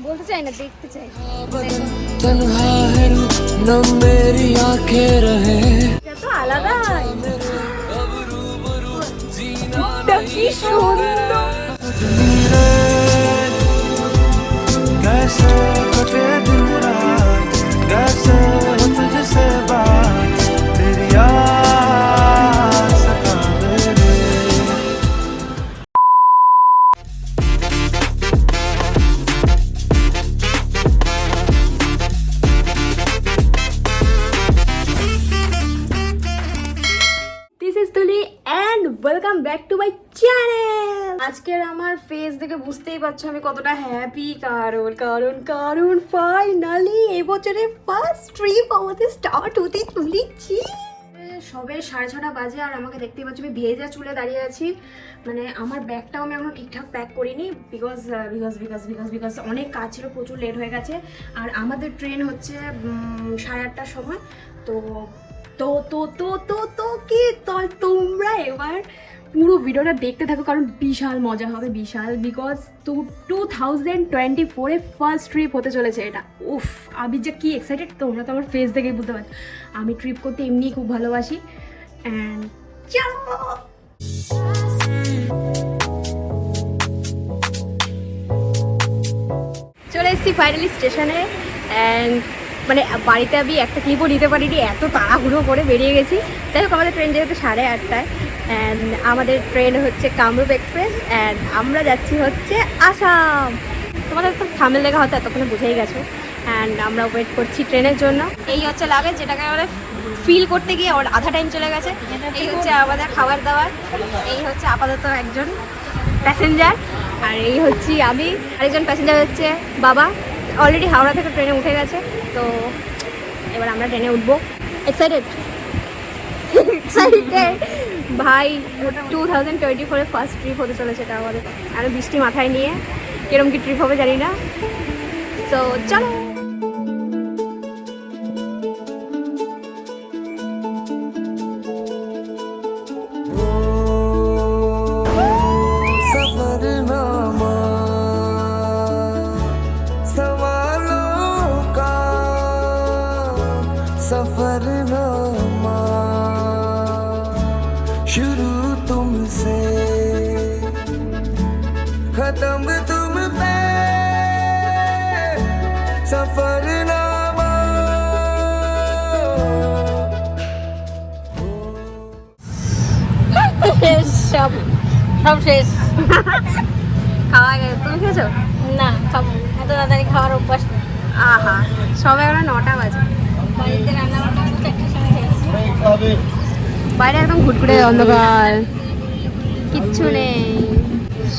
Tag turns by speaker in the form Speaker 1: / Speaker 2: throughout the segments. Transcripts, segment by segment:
Speaker 1: বলতে চাই না দেখতে চাই তো আলাদা কি সুন্দর আজকের আমার ফেস দেখে বুঝতেই পারছ আমি কতটা হ্যাপি কারণ কারণ কারণ ফাইনালি এবছরে ফার্স্ট ট্রিপ আমাদের স্টার্ট হতে চলেছি। সবে সাড়ে ছটা বাজে আর আমাকে দেখতেই পাচ্ছ আমি ভেজা চুলে দাঁড়িয়ে আছি। মানে আমার ব্যাগটাও আমি এখনও ঠিকঠাক প্যাক করিনি because because because because because অনেক কাজ ছিল, প্রচুর লেট হয়ে গেছে। আর আমাদের ট্রেন হচ্ছে সাড়ে আটটার সময়। তো তো তো তো তো তো কি তোমরা এবার পুরো ভিডিওটা দেখতে থাকো, কারণ বিশাল মজা হবে, বিশাল because two two thousand twenty ফোরে ফার্স্ট ট্রিপ হতে চলেছে এটা। উফ আমি যে কি এক্সাইটেড তোমরা তো আমার ফেস দেখেই বুঝতে পারছ। আমি ট্রিপ করতে এমনিই খুব ভালোবাসি অ্যান্ড চলো! চলে এসেছি ফাইনালি স্টেশনে অ্যান্ড মানে বাড়িতে আমি একটা ক্লিপও নিতে পারিনি, এত তাড়াহুড়ো করে বেরিয়ে গেছি। যাই হোক, আমাদের ট্রেন যেহেতু সাড়ে আটটায় অ্যান্ড আমাদের ট্রেন হচ্ছে কামরূপ এক্সপ্রেস অ্যান্ড আমরা যাচ্ছি হচ্ছে আসাম। তোমাদের তো থামেল লেখা হয়তো এতক্ষণে বুঝেই গেছো। অ্যান্ড আমরা ওয়েট করছি ট্রেনের জন্য। এই হচ্ছে লাগেজ যেটাকে আমরা ফিল করতে গিয়ে আমার আধা টাইম চলে গেছে। এই হচ্ছে আমাদের খাবার দাবার। এই হচ্ছে আপাতত একজন প্যাসেঞ্জার আর এই হচ্ছি আমি। আরেকজন প্যাসেঞ্জার হচ্ছে বাবা। অলরেডি হাওড়া থেকে ট্রেনে উঠে গেছে। তো এবার আমরা ট্রেনে উঠবো। এক্সাইটেড এক্সাইটেড ভাই টু থাউজেন্ড টোয়েন্টি ফোরে ফার্স্ট ট্রিপ হতে চলেছে এটা আমাদের। আরও বৃষ্টি মাথায় নিয়ে। কিরম কি ট্রিপ হবে জানি না। তো চলো।
Speaker 2: সব সব
Speaker 1: খাওয়া তুমি
Speaker 2: না এত তাড়াতাড়ি খাওয়ার
Speaker 1: আহা সবে নটা বাজে।
Speaker 2: বাড়িতে রান্না
Speaker 1: বাইরে একদম ঘুটঘুটে অন্ধকার। কিচ্ছু নেই।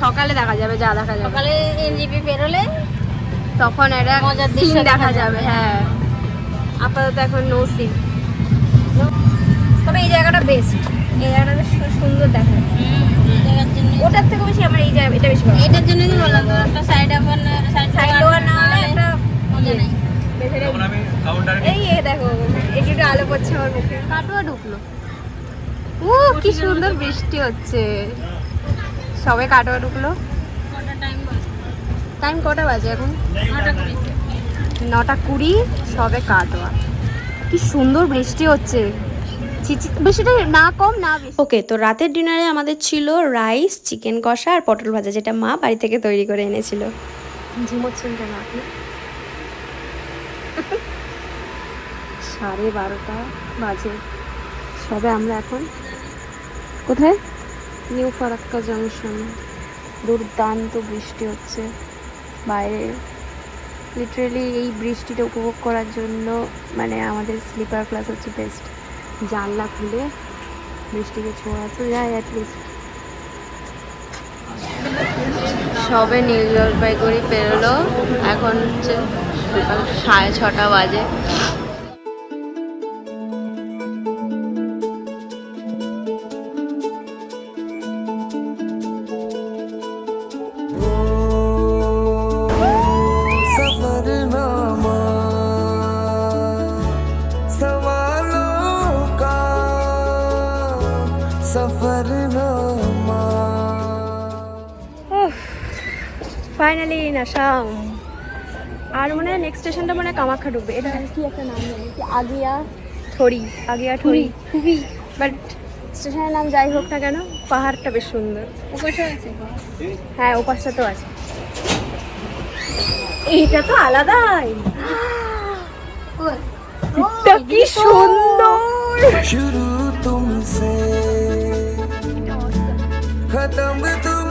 Speaker 1: সকালে দেখা যাবে যা দেখা যাবে।
Speaker 2: সকালে এনজিপি বেরোলে
Speaker 1: তখন
Speaker 2: দৃশ্য
Speaker 1: সিন দেখা যাবে। হ্যাঁ। আপাতত এখন নো সিন তবে এই জায়গাটা বেস্ট এই জায়গাটা বেশ সুন্দর দেখা ওটার থেকে বেশি আমার এই জায়গা এটা বেশি ভালো
Speaker 2: এটার জন্যই তো বললাম তোর একটা সাইড আবার সাইড
Speaker 1: door না হলে একটা
Speaker 2: মজা নেই।
Speaker 1: ভেতরে এই এই দেখো একটু একটু আলো পড়ছে আমার মুখে। কাটোয়া ঢুকলো। ও কি সুন্দর বৃষ্টি হচ্ছে। সবে কাটোয়া ঢুকলো।
Speaker 2: টাইম
Speaker 1: কটা বাজে এখন?
Speaker 2: নটা কুড়ি
Speaker 1: সবে কাটোয়া। কি সুন্দর বৃষ্টি হচ্ছে। বৃষ্টিটা না কম না
Speaker 3: ওকে তো রাতের ডিনারে আমাদের ছিল রাইস চিকেন কষা আর পটল ভাজা যেটা মা বাড়ি থেকে তৈরি করে এনেছিল।
Speaker 1: ঝিমোচ্ছেন কেন আপনি সাড়ে বারোটা বাজে। সবে আমরা এখন কোথায়? New Farakka junction. দুর্দান্ত বৃষ্টি হচ্ছে। বাইরে। লিটারেলি এই বৃষ্টিটা উপভোগ করার জন্য মানে আমাদের স্লিপার ক্লাস হচ্ছে বেস্ট জানলা খুলে বৃষ্টিকে ছোঁয়া তো যায় অ্যাটলিস্ট সবে নিউ জলপাইগুড়ি পেরোলো। এখন হচ্ছে সাড়ে ছটা বাজে। ইন আসাম আর মনে হয় নেক্সট স্টেশনটা মনে হয় কামাখ্যা ডুবে এটা মানে কি একটা নাম জানি আগিয়া থরি আগিয়া থরি খুবই। বাট স্টেশনের নাম যাই হোক না কেন পাহাড়টা বেশ সুন্দর।
Speaker 2: আছে
Speaker 1: হ্যাঁ ওপাশটা তো আছে। এইটা তো আলাদাই। কি সুন্দর।
Speaker 4: খতম তুম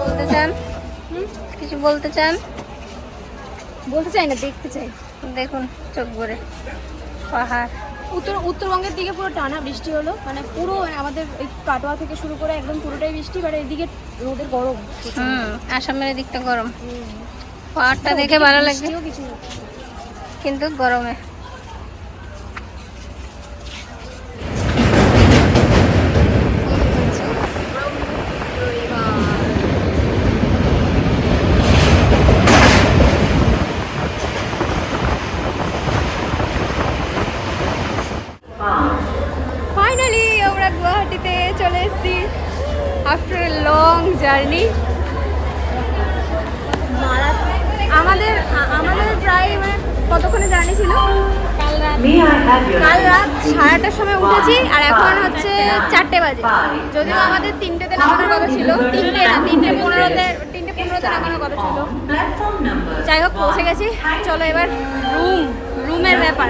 Speaker 2: বলতে চান? কিছু বলতে চান?
Speaker 1: বলতে চাই না দেখতে চাই।
Speaker 2: দেখুন চোখ ভরে। পাহাড়।
Speaker 1: উত্তর উত্তরবঙ্গের দিকে পুরো টানা বৃষ্টি হলো। মানে পুরো আমাদের এই কাটোয়া থেকে শুরু করে একদম পুরোটাই বৃষ্টি বাট এইদিকে রোদের গরম।
Speaker 2: হুম আসামের দিকটা গরম। পাহাড়টা দেখে ভালো লাগছে
Speaker 1: কিছু
Speaker 2: কিন্তু গরমে।
Speaker 1: উঠেছি আর এখন হচ্ছে চারটে বাজে। যদিও আমাদের তিনটেতে নামানোর কথা ছিল তিনটে না তিনটে পনেরোতে তিনটে পনেরোতে নামানোর কথা ছিল। যাই হোক পৌঁছে গেছি। চলো এবার রুম রুমের ব্যাপার।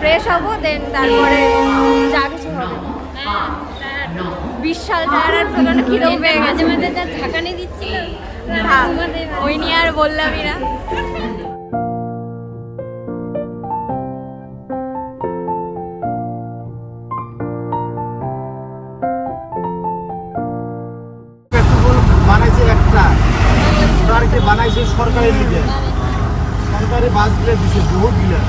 Speaker 1: ফ্রেশ হব দেন তারপরে যা কিছু হবে। বিশাল টায়ার প্রচণ্ড খিদেও পেয়ে গেছে।
Speaker 2: মাঝে মাঝে যা ঝাঁকানি দিচ্ছিল
Speaker 1: ওই নিয়ে আর বললামই না।
Speaker 5: গাড়িতে বানাইছে সরকারি দিকে সরকারি বাসগুলো দিছে বহুত গিলা।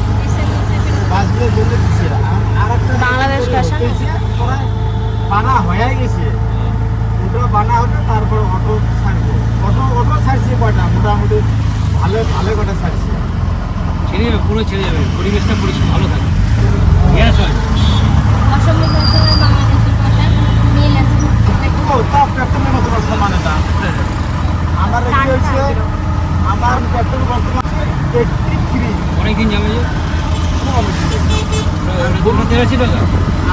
Speaker 5: বাসগুলো জন্য দিছে। আর- আর একটা
Speaker 1: বাংলাদেশ
Speaker 5: বানা হয়ে গেছে। ওটা বানা হবে তারপর অটো ছাড়বে। অটো অটো ছাড়ছে কয়টা? মোটামুটি ভালো ভালো কটা ছাড়ছে?
Speaker 6: ছেড়ে যাবে পুরো ছেড়ে যাবে। পরিবেশটা পরিষ্কার ভালো থাকে গ্যাস হয়
Speaker 2: অসমের ভাষা আর বাংলাদেশের ভাষা মিল আছে
Speaker 5: ও তা পেট্রোলের মতো না সমান এটা আমার কি হয়েছে আমার পেট্রোল বর্তমান এইটটি থ্রি
Speaker 6: অনেকদিন যাবে যে দুটো তেরাশি টাকা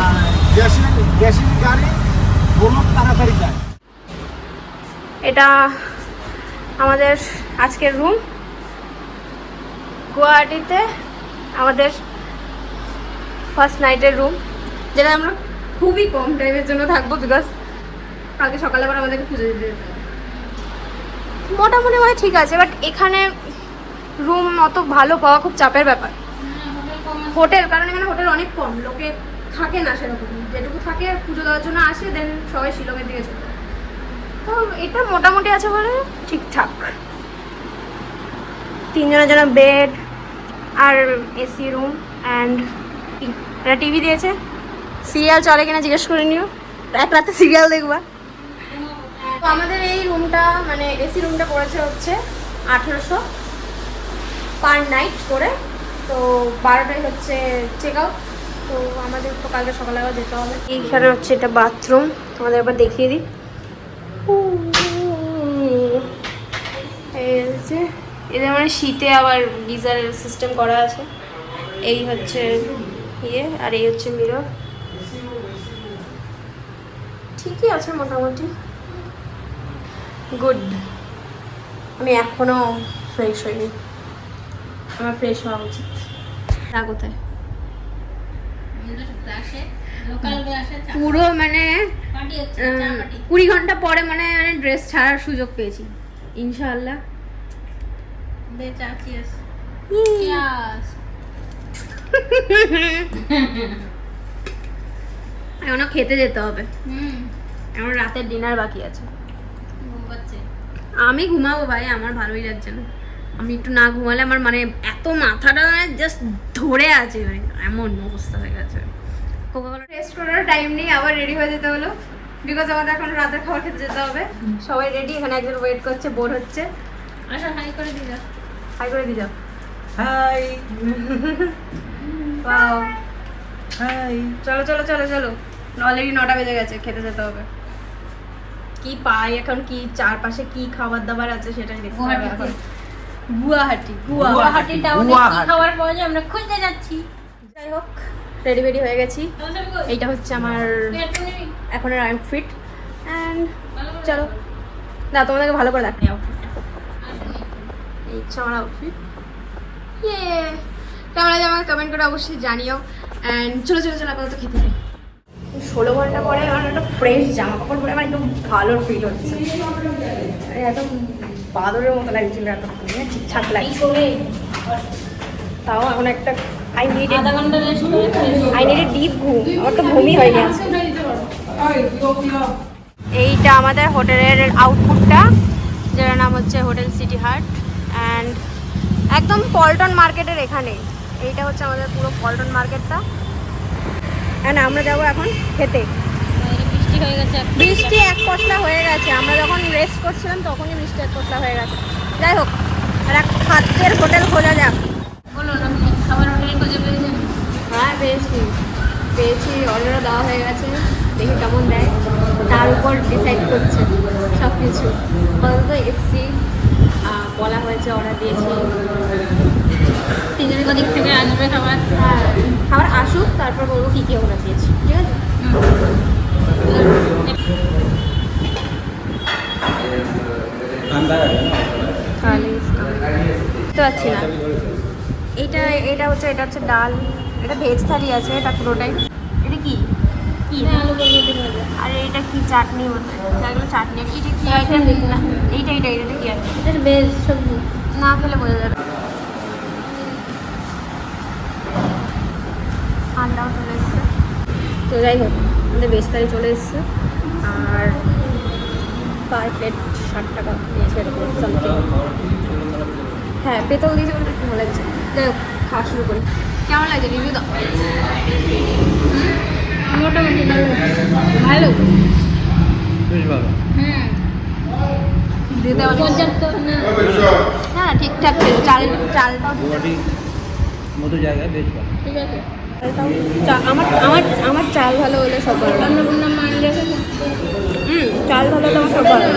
Speaker 5: আর গ্যাসের গ্যাসের গাড়ি বলুন তাড়াতাড়ি যায়
Speaker 1: এটা আমাদের আজকের রুম গুয়াহাটিতে আমাদের ফার্স্ট নাইটের রুম যেটা আমরা খুবই কম টাইমের জন্য থাকব বিকজ কালকে সকালে আবার আমাদেরকে পুজো দিতে মোটামুটি মানে ঠিক আছে বাট এখানে রুম অত ভালো পাওয়া খুব চাপের ব্যাপার। হোটেল, কারণ এখানে হোটেল অনেক কম, লোকে থাকে না সেরকম। যেটুকু থাকে, পুজো দেওয়ার জন্য আসে দেন সবাই শিলংয়ের দিকে চলে। তো এটা মোটামুটি আছে বলে ঠিকঠাক। তিনজনের জন্য বেড আর এসি রুম অ্যান্ড একটা টিভি দিয়েছে। সিরিয়াল চলে কিনা জিজ্ঞেস করে নিও। এক রাতে সিরিয়াল দেখবা। তো আমাদের এই রুমটা মানে এসি রুমটা পড়েছে হচ্ছে আঠেরোশো পার নাইট করে। তো বারোটায় হচ্ছে চেক আউট তো আমাদের তো কালকে সকালে আবার যেতে হবে। এইখানে হচ্ছে এটা বাথরুম তোমাদের একবার দেখিয়ে দিই। হচ্ছে এদের মানে শীতে আবার গিজারের সিস্টেম করা আছে। এই হচ্ছে ইয়ে আর এই হচ্ছে মিরর ঠিকই আছে মোটামুটি। গুড আমি এখনও ফ্রেশ হইনি। আমার ফ্রেশ হওয়া উচিত। তা কোথায়?
Speaker 2: ক্লাসে
Speaker 1: পুরো মানে কুড়ি ঘণ্টা পরে মানে মানে ড্রেস ছাড়ার সুযোগ পেয়েছি ইনশাআল্লাহ।
Speaker 2: চিয়াস
Speaker 1: এখনও খেতে যেতে হবে।
Speaker 2: হুম।
Speaker 1: এখন রাতের ডিনার বাকি আছে। আমি ঘুমাবো ভাই আমার ভালোই লাগছে না। আমি একটু না ঘুমালে আমার মানে এত মাথাটা জাস্ট ধরে আছে মানে এমন অবস্থা হয়ে গেছে। টেস্ট করার টাইম নেই আবার রেডি হয়ে যেতে হলো। বিকজ আমাদের এখন রাতের খাবার খেতে যেতে হবে। সবাই রেডি এখানে একজন ওয়েট করছে বোর হচ্ছে।
Speaker 2: আসো হাই করে দিলা
Speaker 1: হাই করে দিয়ে যাও।
Speaker 5: High
Speaker 1: Wow.
Speaker 5: হাই
Speaker 1: চলো চলো চলো চলো। অলরেডি নটা বেজে গেছে খেতে যেতে হবে। কি পাই এখন কি চারপাশে কি খাবার দাবার আছে সেটাই দেখতে হবে এখন। গুয়াহাটি গুয়াহাটি।
Speaker 2: গুয়াহাটি। টাউনে কি খাবার পাওয়া যায়? আমরা খুঁজতে যাচ্ছি।
Speaker 1: যাই হোক। রেডি বেডি হয়ে গেছি। এইটা হচ্ছে আমার এখন আর এখনের আউটফিট অ্যান্ড চলো। না তোমাদেরকে ভালো করে দেখাই। আউটফিটটা এই হচ্ছে আমার আউটফিট ইয়ে কেমন লাগে আমাকে কমেন্ট করে অবশ্যই জানিও। অ্যান্ড চলো চলো চলো আপাতত খেতে যাই। ষোলো ঘণ্টা পরে আমার একটা ফ্রেশ জামা কাপড় পরে আমার একদম ভালো ফিল হচ্ছে। একদম বাদরের মতো লাগছিল এতক্ষণ। ঠিকঠাক লাগছে। তাও এখন একটা I need I need a deep ঘুম। আমার তো ঘুমই হয়নি আজকে এইটা আমাদের হোটেলের আউটপুটটা যার নাম হচ্ছে হোটেল সিটি হার্ট অ্যান্ড একদম পল্টন মার্কেটের এখানে। এইটা হচ্ছে আমাদের পুরো পল্টন মার্কেটটা। অ্যান্ড আমরা যাব এখন খেতে।
Speaker 2: বৃষ্টি হয়ে গেছে
Speaker 1: বৃষ্টি এক পশলা হয়ে গেছে। আমরা যখন রেস্ট করছিলাম তখনই বৃষ্টি এক পশলা হয়ে গেছে। যাই হোক আর এক খাদ্যের হোটেল খোলা যাক
Speaker 2: বলুন আপনি খাবার হোটেল খুঁজে পেয়েছেন
Speaker 1: হ্যাঁ পেয়েছি পেয়েছি অর্ডারও দেওয়া হয়ে গেছে। দেখি কেমন দেয়। তার উপর ডিসাইড করছে সব কিছু অন্তত এসছি বলা হয়েছে অর্ডার দিয়েছি।
Speaker 2: তিনজনের দিক থেকে আসবে খাবার।
Speaker 1: হ্যাঁ খাবার আসুক তারপর বলব কী কী অর্ডার দিয়েছি ঠিক আছে? বুঝতে পারছি না। এটা এটা হচ্ছে এটা হচ্ছে ডাল। এটা ভেজ থালি আছে এটা পুরোটাই। এটা কি? আর এটা কি চাটনি চাটনি এটা কি আইটেম? না। এইটা এইটা এটা কি
Speaker 2: এটা বেশ সবজি।
Speaker 1: না খেলে বোঝা যাবে আন্ডাও চলে এসছে। তো যাই হোক আমাদের বেস্তারি চলে এসছে। আর পার প্লেট ষাট টাকা নিয়েছে এরকম সামথিং হ্যাঁ পেতেও দিয়েছে বলে ভালো লাগছে যাই হোক খাওয়া শুরু করি। কেমন লাগছে রিভিউ দাও?
Speaker 2: মোটামুটি ভালো। ভালো?
Speaker 5: বেশ ভালো।
Speaker 2: হুম। পর্যাপ্ত না
Speaker 1: না ঠিকঠাক ছিল। চাল চালটাও
Speaker 5: মতো জায়গায় বেশ ভালো।
Speaker 2: ঠিক আছে।
Speaker 1: আমার আমার আমার চাল ভালো হলে সব ভালো। লাগে।
Speaker 2: অন্নপূর্ণা মান রেখেছে
Speaker 1: হুম চাল ভালো হলে আমার সব ভালো।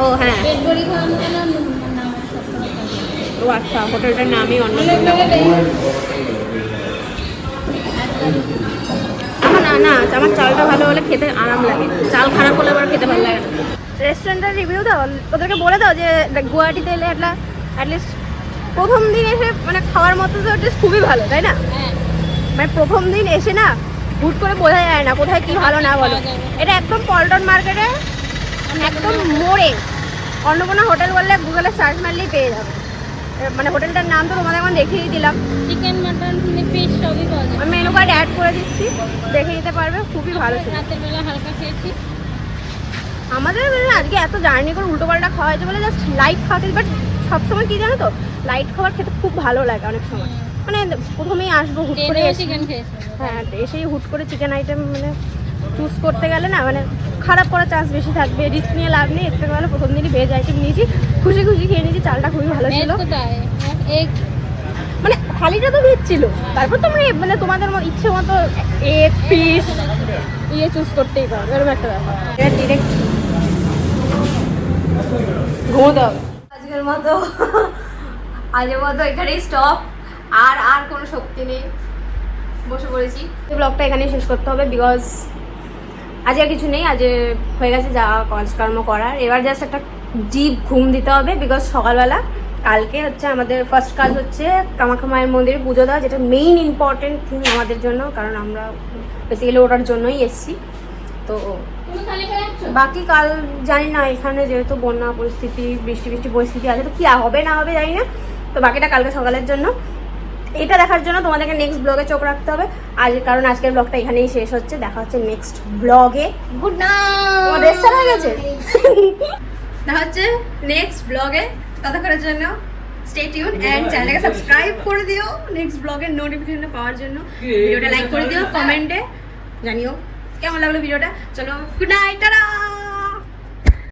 Speaker 1: ও হ্যাঁ। ও আচ্ছা হোটেলটার নামই অন্য না না, আমার চালটা ভালো হলে খেতে আরাম লাগে। চাল খারাপ হলে আবার খেতে ভালো লাগে রেস্টুরেন্টের রিভিউ দাও, ওদেরকে বলে দাও যে গুয়াহাটিতে এলে একটা অ্যাটলিস্ট প্রথম দিন এসে মানে খাওয়ার মতো তো অ্যাটলিস্ট খুবই ভালো, তাই না? মানে প্রথম দিন এসে না হুট করে বোঝা যায় না কোথায় কি ভালো না বলো এটা একদম পল্টন মার্কেটে একদম মোড়ে অন্নপূর্ণা হোটেল বললে গুগলে সার্চ মারলেই পেয়ে যাবে। মানে হোটেলটার নাম তো তোমাদের এখন দেখিয়ে দিলাম।
Speaker 2: চিকেন মাটন ফিশ সবই পাওয়া যায়।
Speaker 1: আমি মেনু কার্ড অ্যাড করে দিচ্ছি। দেখে নিতে পারবে খুবই ভালো ছিল।
Speaker 2: রাতের বেলা হালকা খেয়েছি।
Speaker 1: আমাদের মানে আজকে এত জার্নি করে উল্টো পাল্টা খাওয়া হয়েছে বলে জাস্ট লাইট খাওয়াতে বাট সবসময় কী জানো তো লাইট খাবার খেতে খুব ভালো লাগে অনেক সময়। মানে প্রথমেই আসব হুট করে। হ্যাঁ এসেই হুট করে চিকেন আইটেম মানে চুজ করতে গেলে না মানে খারাপ করার চান্স বেশি থাকবে রিস্ক নিয়ে লাভ নেই এর থেকে ভালো প্রথম দিনই ভেজ আইটেম নিয়েছি। খুশি খুশি খেয়ে নিয়েছি চালটা খুবই ভালো ছিল। মানে থালিটা তো ভেজ ছিল। তারপর তোমরা এ- মানে তোমাদের ইচ্ছে মতো এগ ফিশ ইয়ে চুজ করতেই পারো এরকম একটা ব্যাপার। এটা ডিরেক্ট ঘুমোতে হবে। আজকের মতো আজকের মতো এখানেই স্টপ আর আর কোনো শক্তি নেই। বসে পড়েছি। এই ব্লগটা এখানেই শেষ করতে হবে বিকজ আজ আর কিছু নেই আজ হয়ে গেছে যা কাজকর্ম করার। এবার জাস্ট একটা ডিপ ঘুম দিতে হবে বিকজ সকালবেলা কালকে হচ্ছে আমাদের ফার্স্ট কাজ হচ্ছে কামাখ্যা মায়ের মন্দিরে পুজো দেওয়া যেটা মেইন ইম্পর্টেন্ট থিং আমাদের জন্য কারণ আমরা বেসিক্যালি ওটার জন্যই এসছি। তো বাকি কাল জানি না এখানে যেহেতু বন্যা পরিস্থিতি বৃষ্টি বৃষ্টি পরিস্থিতি আছে তো কি হবে না হবে জানি না। তো বাকিটা কালকে সকালের জন্য। এটা দেখার জন্য তোমাদেরকে নেক্সট ব্লগে চোখ রাখতে হবে। আজ কারণ আজকের ব্লগটা এখানেই শেষ হচ্ছে। দেখা হচ্ছে নেক্সট ব্লগে
Speaker 2: গুড নাইট
Speaker 1: হয়ে গেছে? দেখা হচ্ছে নেক্সট ব্লগে ততক্ষণের জন্য স্টে টিউন এন্ড চ্যানেলটাকে সাবস্ক্রাইব করে দিও। নেক্সট ব্লগের নোটিফিকেশনটা পাওয়ার জন্য। ভিডিওটা লাইক করে দিও কমেন্টে জানিও। কেমন লাগল ভিডিওটা চলো গুড নাইট টাটা